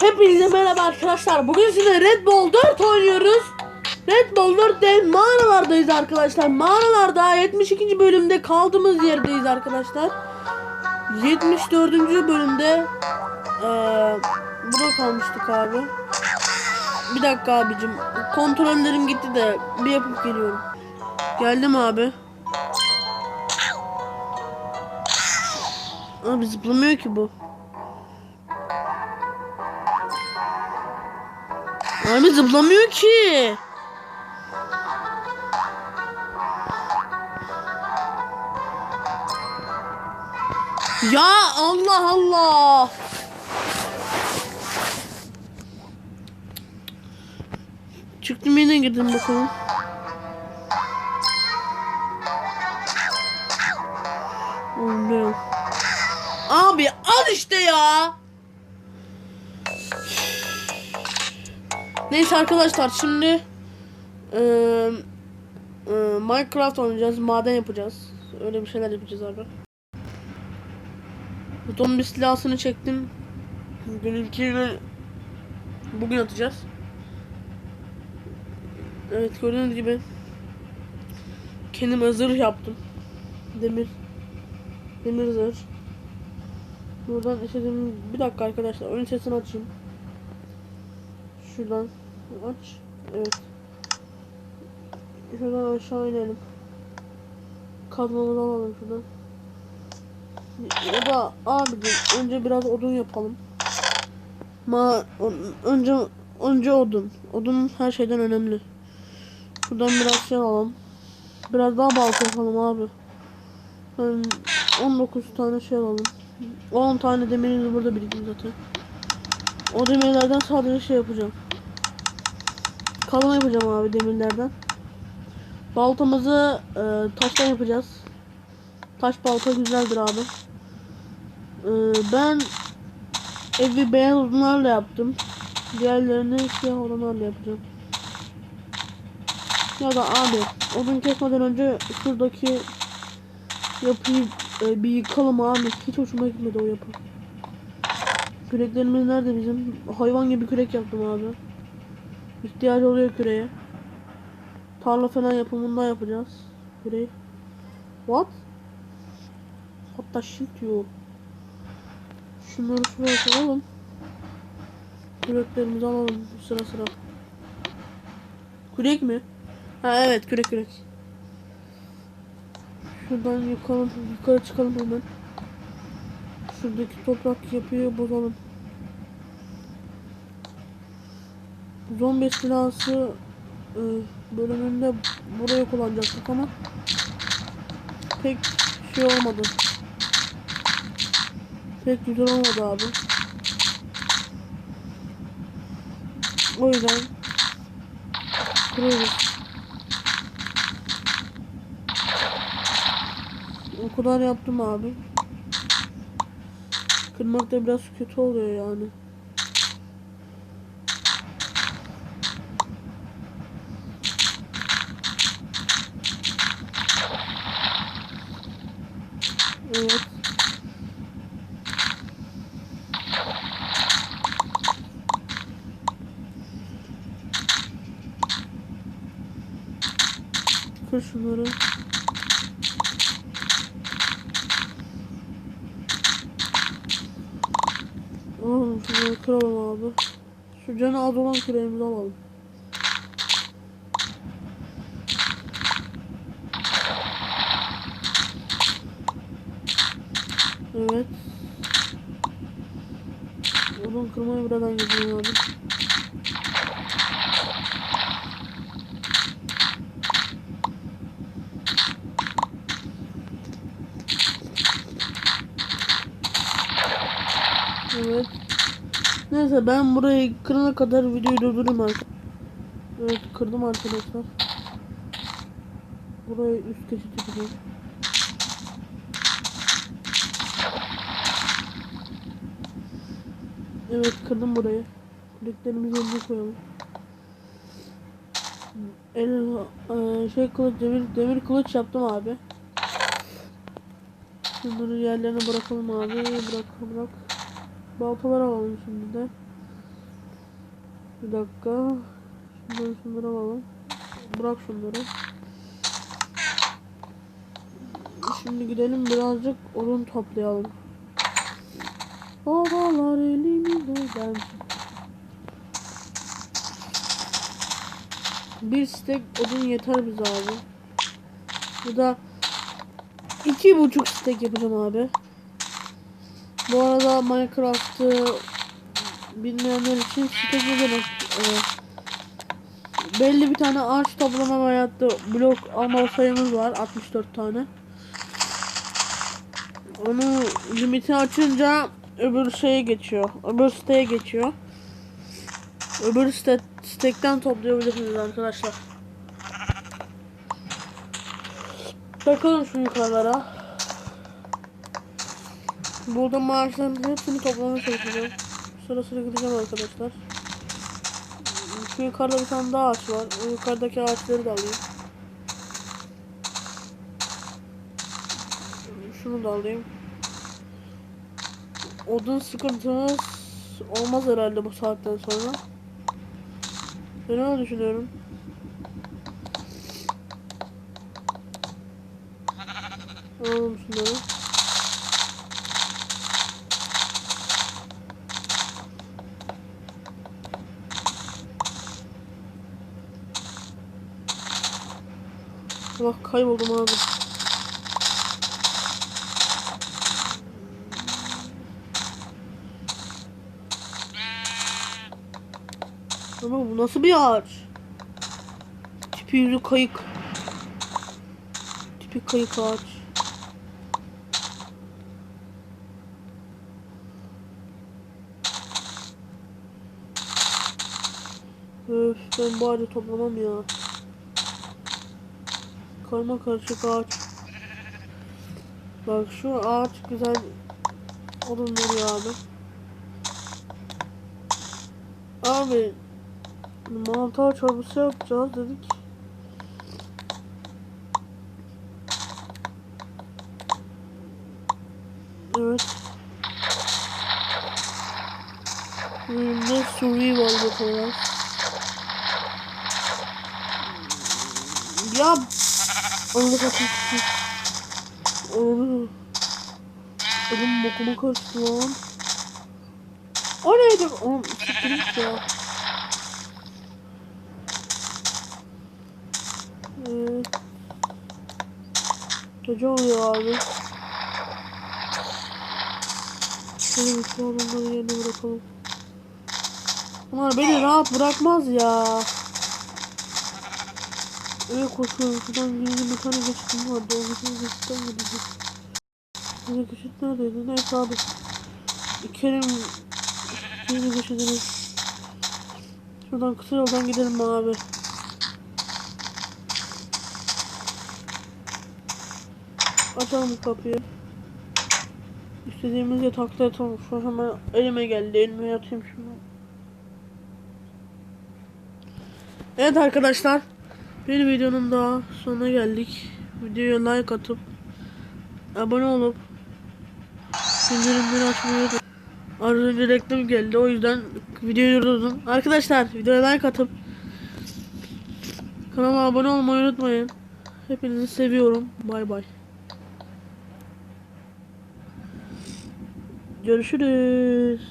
Hepinize merhaba arkadaşlar. Bugün size Red Bull 4 oynuyoruz. Red Bull 4'te mağaralardayız arkadaşlar. Mağaralarda 72. bölümde kaldığımız yerdeyiz arkadaşlar. 74. bölümde eee burada kalmıştık abi. Bir dakika abicim. Kontrollerim gitti de bir yapıp geliyorum. Geldim abi. Abi zıplamıyor ki bu. Abi zıplamıyor ki. Ya Allah Allah. Çıktım yine girdim bakalım. Olmuyor. Abi al işte ya. Neyse arkadaşlar şimdi eee, eee, Minecraft oynayacağız. Maden yapacağız. Öyle bir şeyler yapacağız abi. Zombi silahını çektim. Bugün ilkini bugün atacağız. Evet gördüğünüz gibi kendime zırh yaptım. Demir demir zırh. Buradan istediğim bir dakika arkadaşlar oyun sesini açayım. Şuradan aç. Evet. Şuradan aşağı inelim. Kazmamızı alalım şuradan. Ya da abi önce biraz odun yapalım. Ma önce önce odun. Odun her şeyden önemli. Şuradan biraz şey alalım. Biraz daha balta yapalım abi. Ben 19 tane şey alalım. 10 tane demirimiz burada birikti zaten. O demirlerden sadece şey yapacağım. Kalın yapacağım abi demirlerden. Baltamızı e, taştan yapacağız. Taş balta güzeldir abi. E, ben evi beyaz odunlarla yaptım. Diğerlerini siyah olanlarla yapacağım. Ya da abi odun kesmeden önce şuradaki yapıyı e, bir yıkalım abi. Hiç hoşuma gitmedi o yapı. Küreklerimiz nerede bizim? Hayvan gibi kürek yaptım abi. İhtiyacı oluyor küreye. Tarla falan yapımından yapacağız. Küreği. What? Hatta shit you. Şunları şuraya koyalım. Küreklerimizi alalım sıra sıra. Kürek mi? Ha evet kürek kürek. Şuradan yukarı, yukarı çıkalım hemen. Şuradaki toprak yapıyı bozalım. Zombi silahı e, bölümünde buraya kullanacaktık ama pek şey olmadı. Pek güzel olmadı abi. O yüzden kırıyoruz. O kadar yaptım abi. Kırmak da biraz kötü oluyor yani. Evet. Kır şunları. Alalım şunları kıralım abi. Şu canı az olan küreğimizi alalım. Evet. Odun kırmaya buradan gidiyorum. Evet. Neyse ben burayı kırana kadar videoyu durdurayım arkadaşlar. Evet kırdım arkadaşlar. Burayı üst geçit yapacağım. Evet kırdım burayı. Kuliklerimizi yerine koyalım. El, e, şey kılıç demir demir kılıç yaptım abi. Bunları yerlerine bırakalım abi. Bırak bırak. Baltalar alalım şimdi de. Bir dakika. Şunları şunları alalım. Bırak şunları. Şimdi gidelim birazcık odun toplayalım. Babalar elimde ben. Bir stek odun yeter bize abi. Bu da iki buçuk stek yapacağım abi. Bu arada Minecraft'ı bilmeyenler için stek ne demek? Ee, belli bir tane ağaç toplama da blok alma sayımız var 64 tane. Onu limiti açınca öbür şeye geçiyor. Öbür siteye geçiyor. Öbür site, stekten toplayabilirsiniz arkadaşlar. Bakalım şu yukarılara. Burada maaşların hepsini toplamaya çalışacağım. Sıra sıra gideceğim arkadaşlar. Şu yukarıda bir tane daha ağaç var. O yukarıdaki ağaçları da alayım. Şunu da alayım. Odun sıkıntımız olmaz herhalde bu saatten sonra. Ben öyle düşünüyorum. Alalım şunları. Bak kayboldum abi. Ama bu nasıl bir ağaç? Tipi yüzü kayık. Tipi kayık ağaç. Öf ben bu ağacı toplamam ya. Karma karışık ağaç. Bak şu ağaç güzel veriyor abi. Abi mantar çorbası yapacağız dedik. Evet. Ne survival yapacağız. Ya onu bakayım. Onu. Oğlum bokuma karıştı lan. O neydi? Oğlum siktir ya. Evet. Gece oluyor abi. Şöyle bir şu adamları yerine bırakalım. Bunlar beni rahat bırakmaz ya. Öyle koşuyorum. Şuradan yeni bir tane geçitim vardı. O geçen geçitten gidecek. Yeni geçit neredeydi? Neyse abi. Kerim yeni geçidini. Şuradan kısa yoldan gidelim abi. Açalım bu kapıyı. İstediğimiz yatakta yatalım. Şu hemen elime geldi. Elime yatayım şunu. Evet arkadaşlar. Bir videonun daha sonuna geldik. Videoya like atıp abone olup bildirimleri açmayı unutmayın. Az önce reklam geldi o yüzden videoyu durdurdum. Arkadaşlar videoya like atıp kanalıma abone olmayı unutmayın. Hepinizi seviyorum. Bay bay. Görüşürüz.